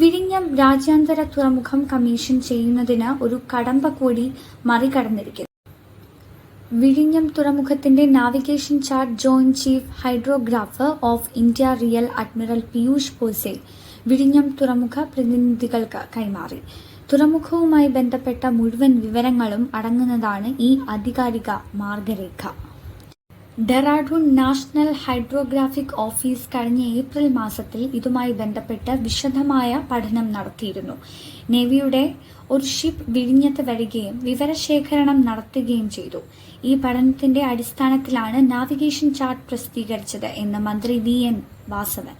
വിഴിഞ്ഞം രാജ്യാന്തര തുറമുഖം കമ്മീഷൻ ചെയ്യുന്നതിന് ഒരു കടമ്പ കൂടി മറികടന്നിരിക്കുന്നു. വിഴിഞ്ഞം തുറമുഖത്തിന്റെ navigation chart joint chief hydrographer of India rear admiral Piyush Pawsey വിഴിഞ്ഞം തുറമുഖ പ്രതിനിധികൾക്ക് കൈമാറി. തുറമുഖവുമായി ബന്ധപ്പെട്ട മുഴുവൻ വിവരങ്ങളും അടങ്ങുന്നതാണ് ഈ ആധികാരിക മാർഗരേഖ. ഡെറാഡൂൺ നാഷണൽ ഹൈഡ്രോഗ്രാഫിക് ഓഫീസ് കഴിഞ്ഞ ഏപ്രിൽ മാസത്തിൽ ഇതുമായി ബന്ധപ്പെട്ട് വിശദമായ പഠനം നടത്തിയിരുന്നു. നേവിയുടെ ഒരു ഷിപ്പ് വിഴിഞ്ഞത്ത് വരികയും വിവരശേഖരണം നടത്തുകയും ചെയ്തു. ഈ പഠനത്തിന്റെ അടിസ്ഥാനത്തിലാണ് നാവിഗേഷൻ ചാർട്ട് പ്രസിദ്ധീകരിച്ചത് എന്ന് മന്ത്രി V N Vasavan.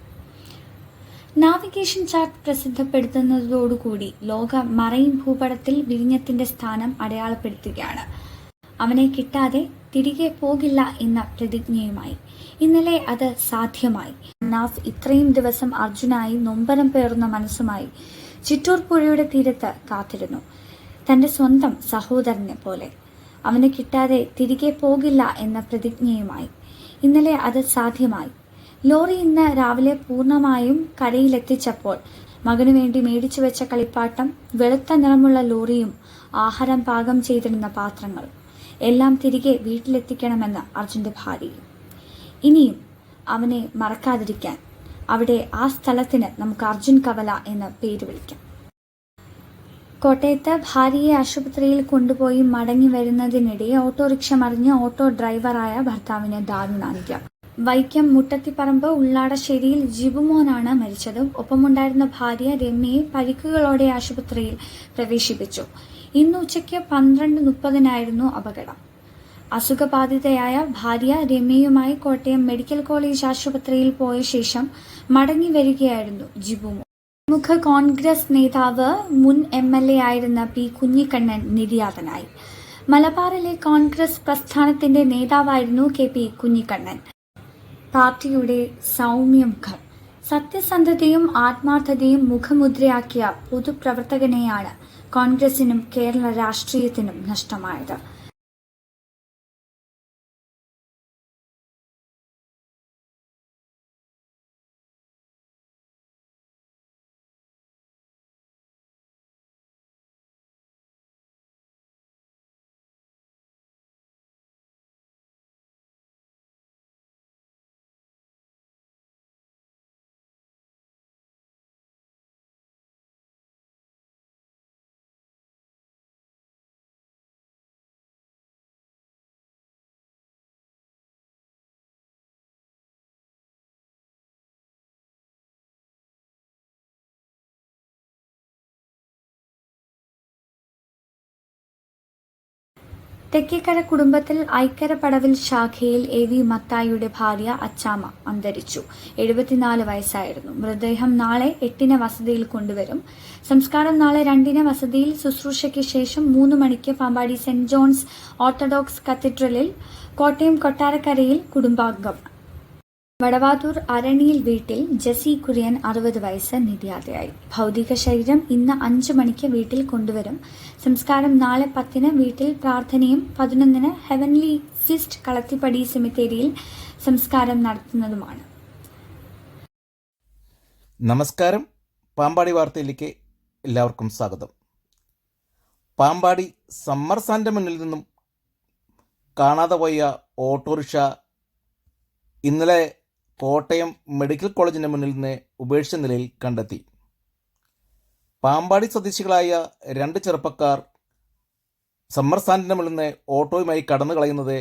Navigation chart പ്രസിദ്ധപ്പെടുത്തുന്നതോടുകൂടി ലോക മറൈൻ ഭൂപടത്തിൽ വിഴിഞ്ഞത്തിന്റെ സ്ഥാനം അടയാളപ്പെടുത്തുകയാണ്. അവനെ കിട്ടാതെ തിരികെ പോകില്ല എന്ന പ്രതിജ്ഞയുമായി. ഇന്നലെ അത് സാധ്യമായി. നാഫ് ഇത്രയും ദിവസം അർജുനായി നൊമ്പരം പേർന്ന മനസ്സുമായി ചിറ്റൂർ പുഴയുടെ തീരത്ത് കാത്തിരുന്നു. തന്റെ സ്വന്തം സഹോദരനെ പോലെ. അവന് കിട്ടാതെ തിരികെ പോകില്ല എന്ന പ്രതിജ്ഞയുമായി. ഇന്നലെ അത് സാധ്യമായി. ലോറി ഇന്ന് രാവിലെ പൂർണമായും കരയിലെത്തിച്ചപ്പോൾ മകനു വേണ്ടി മേടിച്ചു വെച്ച കളിപ്പാട്ടം വെളുത്ത നിറമുള്ള ലോറിയും ആഹാരം പാകം ചെയ്തിരുന്ന പാത്രങ്ങൾ എല്ലാം തിരികെ വീട്ടിലെത്തിക്കണമെന്ന് അർജുന്റെ ഭാര്യയും ഇനിയും അവനെ മറക്കാതിരിക്കാൻ അവിടെ ആ സ്ഥലത്തിന് നമുക്ക് അർജുൻ കവല എന്ന് പേര് വിളിക്കാം. കോട്ടയത്ത് ഭാര്യയെ ആശുപത്രിയിൽ കൊണ്ടുപോയി മടങ്ങി വരുന്നതിനിടെ ഓട്ടോറിക്ഷ മറിഞ്ഞ് ഓട്ടോ ഡ്രൈവറായ ഭർത്താവിന് ദാരുണാന്ത്യം. വൈക്കം മുട്ടത്തിപ്പറമ്പ് ഉള്ളാടശ്ശേരിയിൽ ജിബുമോനാണ് മരിച്ചത്. ഒപ്പമുണ്ടായിരുന്ന ഭാര്യ രമ്യയെ പരിക്കുകളോടെ ആശുപത്രിയിൽ പ്രവേശിപ്പിച്ചു. ഇന്ന് ഉച്ചയ്ക്ക് പന്ത്രണ്ട് മുപ്പതിനായിരുന്നു അപകടം. അസുഖബാധിതയായ ഭാര്യ രമ്യയുമായി കോട്ടയം മെഡിക്കൽ കോളേജ് ആശുപത്രിയിൽ പോയ ശേഷം മടങ്ങി വരികയായിരുന്നു ജിബുമോ പ്രമുഖ കോൺഗ്രസ് നേതാവ് മുൻ എം എൽ എ ആയിരുന്ന പി കുഞ്ഞിക്കണ്ണൻ നിര്യാതനായി. മലബാറിലെ കോൺഗ്രസ് പ്രസ്ഥാനത്തിന്റെ നേതാവായിരുന്നു കെ പി കുഞ്ഞിക്കണ്ണൻ. പാർട്ടിയുടെ സൗമ്യമുഖം സത്യസന്ധതയും ആത്മാർത്ഥതയും മുഖമുദ്രയാക്കിയ പൊതുപ്രവർത്തകനെയാണ് കോൺഗ്രസിനും കേരള രാഷ്ട്രീയത്തിനും നഷ്ടമായത്. തെക്കേക്കര കുടുംബത്തിൽ ഐക്കര പടവിൽ ശാഖയിൽ എ വി മത്തായിയുടെ ഭാര്യ അച്ചാമ അന്തരിച്ചു. എഴുപത്തിനാല് വയസ്സായിരുന്നു. മൃതദേഹം നാളെ എട്ടിന് വസതിയിൽ കൊണ്ടുവരും. സംസ്കാരം നാളെ രണ്ടിന് വസതിയിൽ ശുശ്രൂഷയ്ക്ക് ശേഷം മൂന്ന് മണിക്ക് പാമ്പാടി സെന്റ് ജോൺസ് ഓർത്തഡോക്സ് കത്തീഡ്രലിൽ കോട്ടയം കൊട്ടാരക്കരയിൽ കുടുംബാംഗം വടവാതൂർ അരണിയിൽ വീട്ടിൽ ജസി കുര്യൻ അറുപത് വയസ്സ് നിര്യാതയായി. ഭൗതിക ശരീരം ഇന്ന് അഞ്ചു മണിക്ക് വീട്ടിൽ കൊണ്ടുവരും. സംസ്കാരം നാളെ പത്തിന് വീട്ടിൽ പ്രാർത്ഥനയും പതിനൊന്നിന് ഹെവൻലി സിസ്റ്റ് കളത്തിപ്പടി സെമിത്തേരിയിൽ സംസ്കാരം നടത്തുന്നതുമാണ്. നമസ്കാരം. പാമ്പാടി വാർത്തയിലേക്ക് എല്ലാവർക്കും സ്വാഗതം. പാമ്പാടി സമ്മർ സാന്റെ മുന്നിൽ നിന്നും കാണാതെ പോയ ഓട്ടോറിക്ഷ ഇന്നലെ കോട്ടയം മെഡിക്കൽ കോളേജിന്റെ മുന്നിൽ നിന്ന് ഉപേക്ഷിച്ച നിലയിൽ കണ്ടെത്തി. പാമ്പാടി സ്വദേശികളായ രണ്ട് ചെറുപ്പക്കാർ സമ്മർ സ്റ്റാൻഡിന്റെ മുന്നിൽ നിന്ന് ഓട്ടോയുമായി കടന്നു കളയുന്നത്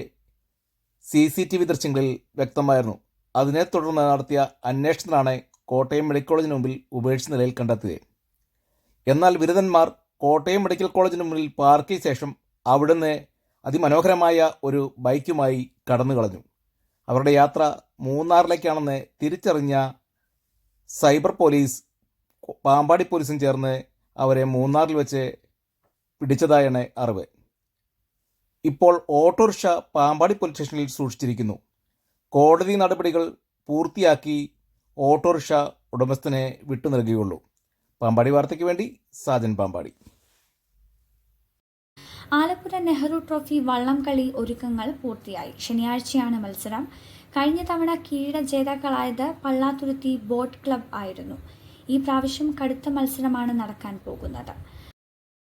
സി സി ടി വി ദൃശ്യങ്ങളിൽ വ്യക്തമായിരുന്നു. അതിനെ തുടർന്ന് നടത്തിയ അന്വേഷണത്തിലാണ് കോട്ടയം മെഡിക്കൽ കോളേജിന് മുമ്പിൽ ഉപേക്ഷിച്ച നിലയിൽ കണ്ടെത്തിയത്. എന്നാൽ ബിരുദന്മാർ കോട്ടയം മെഡിക്കൽ കോളേജിന് മുന്നിൽ പാർക്ക് ചെയ്ത ശേഷം അവിടുന്ന് അതിമനോഹരമായ ഒരു ബൈക്കുമായി കടന്നു കളഞ്ഞു. അവരുടെ യാത്ര മൂന്നാറിലേക്കാണെന്ന് തിരിച്ചറിഞ്ഞ സൈബർ പോലീസ് പാമ്പാടി പോലീസും ചേർന്ന് അവരെ മൂന്നാറിൽ വെച്ച് പിടിച്ചതായാണ് അറിവ്. ഇപ്പോൾ ഓട്ടോറിക്ഷ പാമ്പാടി പോലീസ് സ്റ്റേഷനിൽ സൂക്ഷിച്ചിരിക്കുന്നു. കോടതി നടപടികൾ പൂർത്തിയാക്കി ഓട്ടോറിക്ഷ ഉടമസ്ഥനെ വിട്ടു നൽകുകയുള്ളൂ. പാമ്പാടി വാർത്തയ്ക്ക് വേണ്ടി സാജൻ പാമ്പാടി. ആലപ്പുഴ നെഹ്റു ട്രോഫി വള്ളംകളി ഒരുക്കങ്ങൾ പൂർത്തിയായി. ശനിയാഴ്ചയാണ് മത്സരം. കഴിഞ്ഞ തവണ കിരീട ജേതാക്കളായത് പള്ളാത്തുരുത്തി ബോട്ട് ക്ലബ് ആയിരുന്നു. ഈ പ്രാവശ്യം കടുത്ത മത്സരമാണ് നടക്കാൻ പോകുന്നത്.